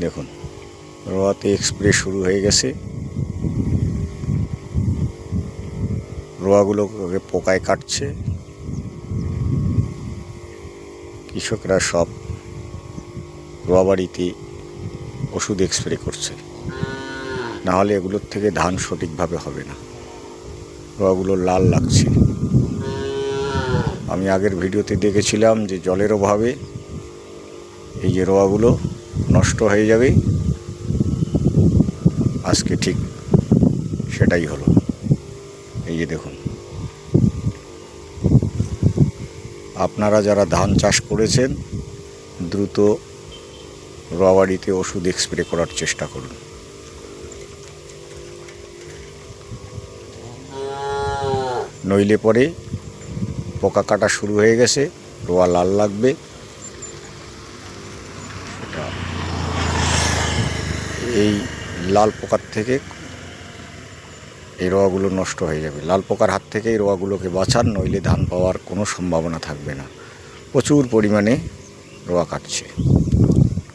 দেখুন রোয়াতে এক্সপ্রে শুরু হয়ে গেছে। রোয়াগুলোকে পোকায় কাটছে। কৃষকরা সব রোয়া বাড়িতে ওষুধ স্প্রে করছে। নাহলে এগুলোর থেকে ধান সঠিকভাবে হবে না। রোয়াগুলো লাল লাগছে। আমি আগের ভিডিওতে দেখেছিলাম যে জলের অভাবে এই যে রোয়াগুলো নষ্ট হয়ে যাবে। আজকে ঠিক সেটাই হলো। এই যে দেখুন। আপনারা যারা ধান চাষ করেছেন, দ্রুত রোয়াবাড়িতে ওষুধ স্প্রে করার চেষ্টা করুন। নইলে পরে পোকা কাটা শুরু হয়ে গেছে, রোয়া লাল লাগবে। সেটা এই লাল পোকার থেকে এই রোয়াগুলো নষ্ট হয়ে যাবে। লাল পোকার হাত থেকে এই রোয়াগুলোকে বাঁচান, নইলে ধান পাওয়ার কোনো সম্ভাবনা থাকবে না। প্রচুর পরিমাণে রোয়া কাটছে।